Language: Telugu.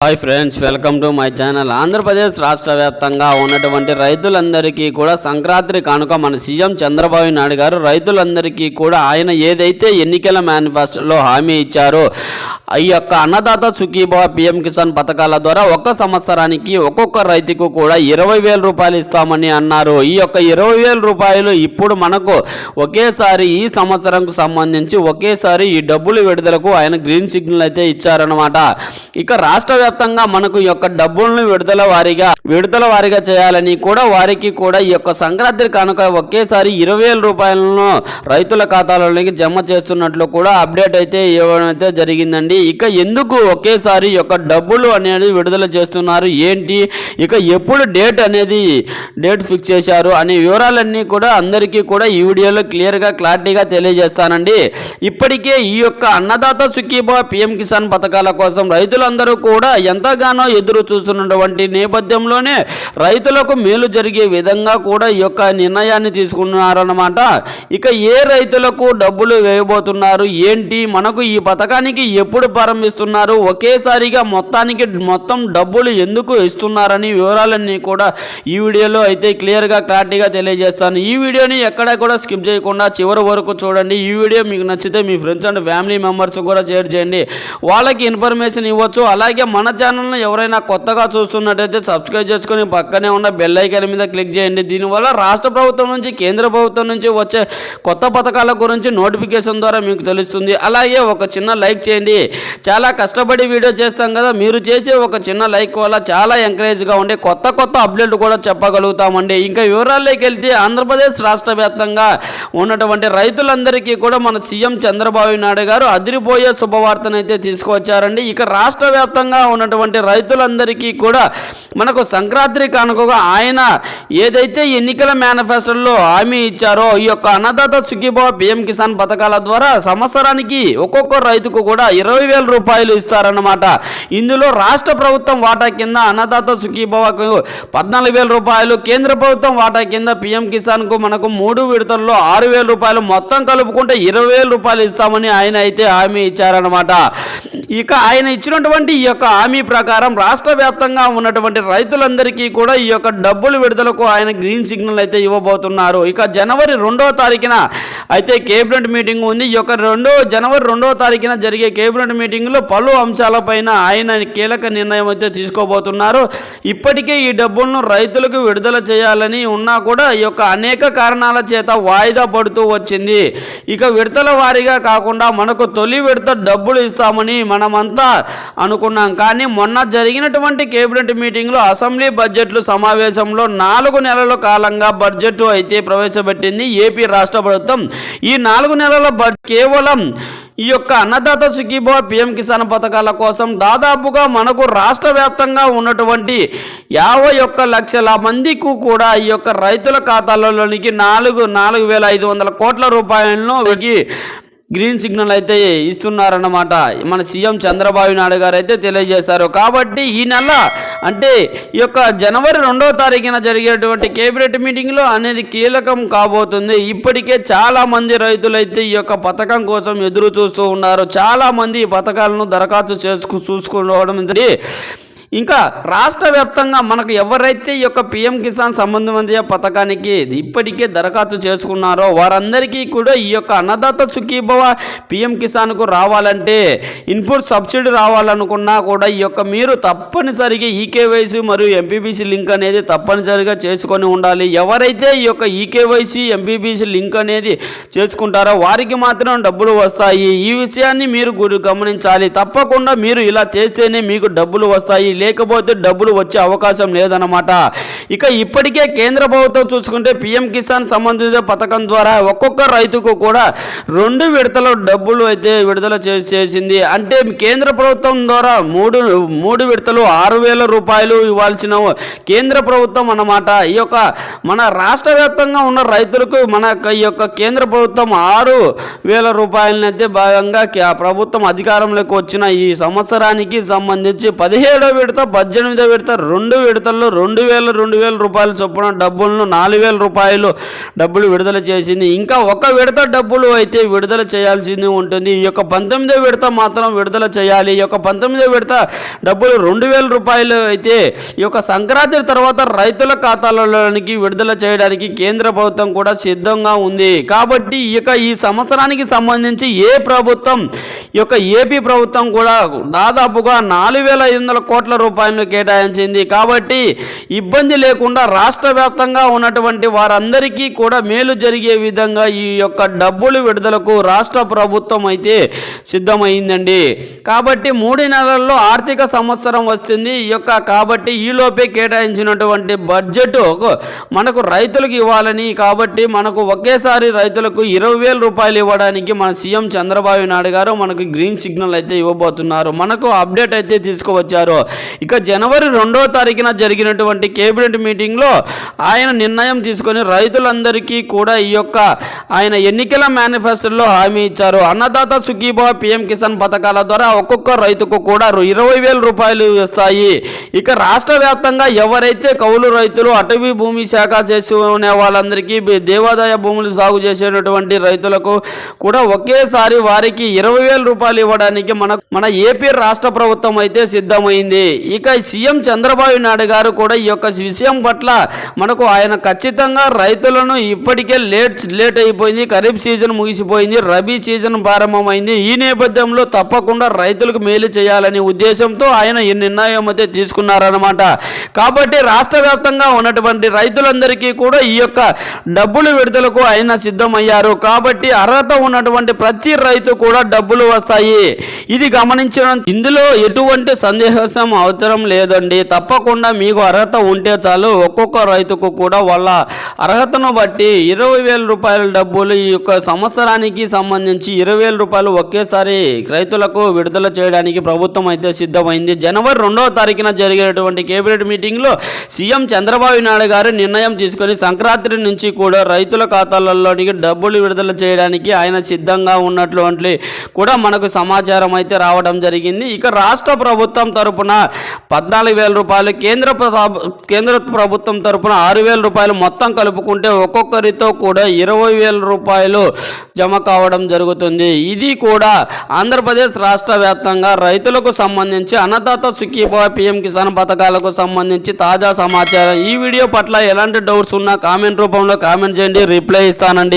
Hi friends welcome to my channel Andhra Pradesh రాష్ట్ర వ్యాప్తంగా ఉన్నటువంటి రైతులందరికీ కూడా సంక్రాంతి కానుక మన సీఎం చంద్రబాబు నాయుడు గారు రైతులందరికీ కూడా ఆయన ఏదైతే ఎన్నికల మేనిఫెస్టోలో హామీ ఇచ్చారో ఈ యొక్క అన్నదాత సుఖీభవ పిఎం కిసాన్ పథకాల ద్వారా ఒక్క సంవత్సరానికి ఒక్కొక్క రైతుకు కూడా ఇరవై వేల రూపాయలు ఇస్తామని అన్నారు. ఈ యొక్క ఇరవై వేల రూపాయలు ఇప్పుడు మనకు ఒకేసారి ఈ సంవత్సరంకు సంబంధించి ఒకేసారి ఈ డబ్బులు విడుదలకు ఆయన గ్రీన్ సిగ్నల్ అయితే ఇచ్చారనమాట ఇక రాష్ట్ర వ్యాప్తంగా మనకు యొక్క డబ్బులను విడుదల వారీగా విడుదల వారిగా చేయాలని కూడా వారికి కూడా ఈ యొక్క సంక్రాంతి కానుక ఒకేసారి ఇరవై వేల రూపాయలను రైతుల ఖాతాలలోకి జమ చేస్తున్నట్లు కూడా అప్డేట్ అయితే ఇవ్వడం అయితే జరిగిందండి. ఇక ఎందుకు ఒకేసారి యొక్క డబ్బులు అనేది విడుదల చేస్తున్నారు? ఏంటి? ఇక ఎప్పుడు డేట్ అనేది డేట్ ఫిక్స్ చేశారు అనే వివరాలన్నీ కూడా అందరికీ కూడా ఈ వీడియోలో క్లియర్గా క్లారిటీగా తెలియజేస్తానండి. ఇప్పటికే ఈ యొక్క అన్నదాత సుఖీభవ పిఎం కిసాన్ పథకాల కోసం రైతులందరూ కూడా ఎంతగానో ఎదురు చూస్తున్నటువంటి నేపథ్యంలోనే రైతులకు మేలు జరిగే విధంగా కూడా ఈ యొక్క నిర్ణయాన్ని తీసుకున్నారన్నమాట. ఇక ఏ రైతులకు డబ్బులు వేయబోతున్నారు? ఏంటి? మనకు ఈ పథకానికి ఎప్పుడు ప్రారంభిస్తున్నారు? ఒకేసారిగా మొత్తానికి మొత్తం డబ్బులు ఎందుకు ఇస్తున్నారని వివరాలన్నీ కూడా ఈ వీడియోలో అయితే క్లియర్గా క్లారిటీగా తెలియజేస్తాను. ఈ వీడియోని ఎక్కడ కూడా స్కిప్ చేయకుండా చివరి వరకు చూడండి. ఈ వీడియో మీకు నచ్చితే మీ ఫ్రెండ్స్ అండ్ ఫ్యామిలీ మెంబర్స్ కూడా షేర్ చేయండి. వాళ్ళకి ఇన్ఫర్మేషన్ ఇవ్వచ్చు. అలాగే మన ఛానల్ని ఎవరైనా కొత్తగా చూస్తున్నట్టయితే సబ్స్క్రైబ్ చేసుకొని పక్కనే ఉన్న బెల్ ఐకాన్ మీద క్లిక్ చేయండి. దీనివల్ల రాష్ట్ర ప్రభుత్వం నుంచి కేంద్ర ప్రభుత్వం నుంచి వచ్చే కొత్త పథకాల గురించి నోటిఫికేషన్ ద్వారా మీకు తెలుస్తుంది. అలాగే ఒక చిన్న లైక్ చేయండి. చాలా కష్టపడి వీడియో చేస్తాం కదా మీరు చేసే ఒక చిన్న లైక్ వల్ల చాలా ఎంకరేజ్గా ఉండే కొత్త కొత్త అప్డేట్ కూడా చెప్పగలుగుతామండి. ఇంకా వివరాల్లోకి వెళ్తే ఆంధ్రప్రదేశ్ రాష్ట్ర వ్యాప్తంగా ఉన్నటువంటి రైతులందరికీ కూడా మన సీఎం చంద్రబాబు నాయుడు గారు అదిరిపోయే శుభవార్తను అయితే తీసుకువచ్చారండి ఇక రాష్ట్ర వ్యాప్తంగా ఉన్నటువంటి రైతులందరికీ కూడా మనకు సంక్రాంతి కానుకగా ఆయన ఏదైతే ఎన్నికల మేనిఫెస్టోలో హామీ ఇచ్చారో ఈ యొక్క అన్నదాత సుఖీభావ పిఎం కిసాన్ పథకాల ద్వారా సంవత్సరానికి ఒక్కొక్క రైతుకు కూడా ఇరవై వేల రూపాయలు ఇస్తారన్నమాట. ఇందులో రాష్ట్ర ప్రభుత్వం వాటా కింద అన్నదాత సుఖీభావకు పద్నాలుగు వేల రూపాయలు కేంద్ర ప్రభుత్వం వాటా కింద పిఎం కిసాన్కు మనకు మూడు విడతల్లో ఆరు వేల రూపాయలు మొత్తం కలుపుకుంటే ఇరవై వేల రూపాయలు ఇస్తామని ఆయన అయితే హామీ ఇచ్చారన్నమాట. ఇక ఆయన ఇచ్చినటువంటి ఈ యొక్క హామీ ప్రకారం రాష్ట్ర వ్యాప్తంగా ఉన్నటువంటి రైతులందరికీ కూడా ఈ యొక్క డబ్బులు విడుదలకు ఆయన గ్రీన్ సిగ్నల్ అయితే ఇవ్వబోతున్నారు. ఇక జనవరి రెండవ తారీఖున అయితే కేబినెట్ మీటింగ్ ఉంది. ఈ యొక్క రెండో జనవరి రెండవ తారీఖున జరిగే కేబినెట్ మీటింగ్లో పలు అంశాలపైన ఆయన కీలక నిర్ణయం అయితే తీసుకోబోతున్నారు. ఇప్పటికే ఈ డబ్బులను రైతులకు విడుదల చేయాలని ఉన్నా కూడా ఈ యొక్క అనేక కారణాల చేత వాయిదా పడుతూ వచ్చింది. ఇక విడతల వారీగా కాకుండా మనకు తొలి విడత డబ్బులు ఇస్తామని మనమంతా అనుకున్నాం. కానీ మొన్న జరిగినటువంటి కేబినెట్ మీటింగ్లో అసెంబ్లీ బడ్జెట్లు సమావేశంలో నాలుగు నెలల కాలంగా బడ్జెట్ అయితే ప్రవేశపెట్టింది ఏపీ రాష్ట్ర ప్రభుత్వం. ఈ నాలుగు నెలల బడ్ కేవలం ఈ యొక్క అన్నదాత సుఖీభవ పిఎం కిసాన్ పథకాల కోసం దాదాపుగా మనకు రాష్ట్ర వ్యాప్తంగా ఉన్నటువంటి యాభై ఒక్క లక్షల మందికి కూడా ఈ యొక్క రైతుల ఖాతాలలోనికి నాలుగు నాలుగు వేల ఐదు వందల కోట్ల రూపాయలను గ్రీన్ సిగ్నల్ అయితే ఇస్తున్నారన్నమాట. మన సీఎం చంద్రబాబు నాయుడు గారు అయితే తెలియజేశారు కాబట్టి ఈ నెల అంటే ఈ యొక్క జనవరి రెండవ తారీఖున జరిగేటువంటి కేబినెట్ మీటింగ్లో అనేది కీలకం కాబోతుంది. ఇప్పటికే చాలామంది రైతులైతే ఈ యొక్క పథకం కోసం ఎదురు చూస్తూ ఉన్నారు. చాలామంది ఈ పథకాలను దరఖాస్తు చేసుకు చూసుకోవడం ఇది ఇంకా రాష్ట్ర వ్యాప్తంగా మనకు ఎవరైతే ఈ యొక్క పిఎం కిసాన్ సంబంధమైన పథకానికి ఇప్పటికే దరఖాస్తు చేసుకున్నారో వారందరికీ కూడా ఈ యొక్క అన్నదాత సుఖీభవ పిఎం కిసాన్కు రావాలంటే ఇన్పుట్ సబ్సిడీ రావాలనుకున్నా కూడా ఈ యొక్క మీరు తప్పనిసరిగా ఈకేవైసీ మరియు ఎంపీబీసీ లింక్ అనేది తప్పనిసరిగా చేసుకొని ఉండాలి. ఎవరైతే ఈ యొక్క ఈకేవైసీ ఎంపీబీసీ లింక్ అనేది చేసుకుంటారో వారికి మాత్రం డబ్బులు వస్తాయి. ఈ విషయాన్ని మీరు గమనించాలి. తప్పకుండా మీరు ఇలా చేస్తేనే మీకు డబ్బులు వస్తాయి. లేకపోతే డబ్బులు వచ్చే అవకాశం లేదన్నమాట. ఇక ఇప్పటికే కేంద్ర ప్రభుత్వం చూసుకుంటే పిఎం కిసాన్ సంబంధిత పథకం ద్వారా ఒక్కొక్క రైతుకు కూడా రెండు విడతల డబ్బులు అయితే విడుదల చేసింది. అంటే కేంద్ర ప్రభుత్వం ద్వారా మూడు మూడు విడతలు ఆరు వేల రూపాయలు ఇవ్వాల్సిన కేంద్ర ప్రభుత్వం అన్నమాట. ఈ యొక్క మన రాష్ట్ర వ్యాప్తంగా ఉన్న రైతులకు మన ఈ యొక్క కేంద్ర ప్రభుత్వం ఆరు వేల రూపాయలనైతే భాగంగా ప్రభుత్వం అధికారంలోకి వచ్చిన ఈ సంవత్సరానికి సంబంధించి పదిహేడో విడత విడత పద్దెనిమిదో విడత రెండు విడతల్లో రెండు వేల రెండు వేల రూపాయల చొప్పున డబ్బులను నాలుగు వేల రూపాయలు డబ్బులు విడుదల చేసింది. ఇంకా ఒక విడత డబ్బులు అయితే విడుదల చేయాల్సింది ఉంటుంది. ఈ యొక్క పంతొమ్మిదో విడత మాత్రం విడుదల చేయాలి. ఈ యొక్క పంతొమ్మిదో విడత డబ్బులు రెండు వేల రూపాయలు అయితే ఈ యొక్క సంక్రాంతి తర్వాత రైతుల ఖాతాలలోనికి విడుదల చేయడానికి కేంద్ర ప్రభుత్వం కూడా సిద్ధంగా ఉంది. కాబట్టి ఈ యొక్క ఈ సంవత్సరానికి సంబంధించి ఏ ప్రభుత్వం ఈ యొక్క ఏపీ ప్రభుత్వం కూడా దాదాపుగా నాలుగు వేల ఐదు వందల కోట్ల రూపాయలను కేటాయించింది. కాబట్టి ఇబ్బంది లేకుండా రాష్ట్ర వ్యాప్తంగా ఉన్నటువంటి వారందరికీ కూడా మేలు జరిగే విధంగా ఈ యొక్క డబ్బులు విడుదలకు రాష్ట్ర ప్రభుత్వం అయితే సిద్ధమైందండి. కాబట్టి మూడు నెలల్లో ఆర్థిక సంవత్సరం వస్తుంది. ఈ యొక్క కాబట్టి ఈలోపే కేటాయించినటువంటి బడ్జెట్ మనకు రైతులకు ఇవ్వాలని కాబట్టి మనకు ఒకేసారి రైతులకు ఇరవై వేల రూపాయలు ఇవ్వడానికి మన సీఎం చంద్రబాబు నాయుడు గారు మనకు గ్రీన్ సిగ్నల్ అయితే ఇవ్వబోతున్నారు. మనకు అప్డేట్ అయితే తీసుకువచ్చారు. ఇక జనవరి రెండవ తారీఖున జరిగినటువంటి కేబినెట్ మీటింగ్లో ఆయన నిర్ణయం తీసుకొని రైతులందరికీ కూడా ఈ యొక్క ఆయన ఎన్నికల మేనిఫెస్టోలో హామీ ఇచ్చారు. అన్నదాత సుఖీభావ పిఎం కిసాన్ పథకాల ద్వారా ఒక్కొక్క రైతుకు కూడా ఇరవై వేల రూపాయలు వస్తాయి. ఇక రాష్ట్ర వ్యాప్తంగా ఎవరైతే కౌలు రైతులు అటవీ భూమి శాఖ చేసుకునే వాళ్ళందరికీ దేవాదాయ భూములు సాగు చేసేటటువంటి రైతులకు కూడా ఒకేసారి వారికి ఇరవై వేల రూపాయలు ఇవ్వడానికి మన మన ఏపీ రాష్ట్ర ప్రభుత్వం అయితే సిద్ధమైంది. ఇక సీఎం చంద్రబాబు నాయుడు గారు కూడా ఈ యొక్క విషయం పట్ల మనకు ఆయన ఖచ్చితంగా రైతులను ఇప్పటికే లేట్ లేట్ అయిపోయింది. ఖరీఫ్ సీజన్ ముగిసిపోయింది. రబీ సీజన్ ప్రారంభమైంది. ఈ నేపథ్యంలో తప్పకుండా రైతులకు మేలు చేయాలనే ఉద్దేశంతో ఆయన ఈ నిర్ణయం అయితే తీసుకున్నారన్నమాట. కాబట్టి రాష్ట్ర వ్యాప్తంగా ఉన్నటువంటి రైతులందరికీ కూడా ఈ యొక్క డబ్బులు విడుదలకు ఆయన సిద్ధమయ్యారు. కాబట్టి అర్హత ఉన్నటువంటి ప్రతి రైతు కూడా డబ్బులు వస్తాయి. ఇది గమనించిన ఇందులో ఎటువంటి సందేహం అవసరం లేదండి. తప్పకుండా మీకు అర్హత ఉంటే చాలు ఒక్కొక్క రైతుకు కూడా వాళ్ళ అర్హతను బట్టి ఇరవై వేల రూపాయల డబ్బులు ఈ యొక్క సంవత్సరానికి సంబంధించి ఇరవై వేల రూపాయలు ఒకేసారి రైతులకు విడుదల చేయడానికి ప్రభుత్వం అయితే సిద్ధమైంది. జనవరి రెండవ తారీఖున జరిగినటువంటి కేబినెట్ మీటింగ్లో సీఎం చంద్రబాబు నాయుడు గారు నిర్ణయం తీసుకొని సంక్రాంతి నుంచి కూడా రైతుల ఖాతాలలోనికి డబ్బులు విడుదల చేయడానికి ఆయన సిద్ధంగా ఉన్నటువంటి కూడా మనకు సమాచారం అయితే రావడం జరిగింది. ఇక రాష్ట్ర ప్రభుత్వం తరపున పద్నాలుగు వేల రూపాయలు. కేంద్ర కేంద్ర ప్రభుత్వం తరపున ఆరు వేల రూపాయలు మొత్తం కలుపుకుంటే ఒక్కొక్కరితో కూడా ఇరవై వేల రూపాయలు జమ కావడం జరుగుతుంది. ఇది కూడా ఆంధ్రప్రదేశ్ రాష్ట్ర వ్యాప్తంగా రైతులకు సంబంధించి అన్నదాత సుఖీభవ పిఎం కిసాన్ పథకాలకు సంబంధించి తాజా సమాచారం. ఈ వీడియో పట్ల ఎలాంటి డౌట్స్ ఉన్నా కామెంట్ రూపంలో కామెంట్ చేయండి. రిప్లై ఇస్తానండి.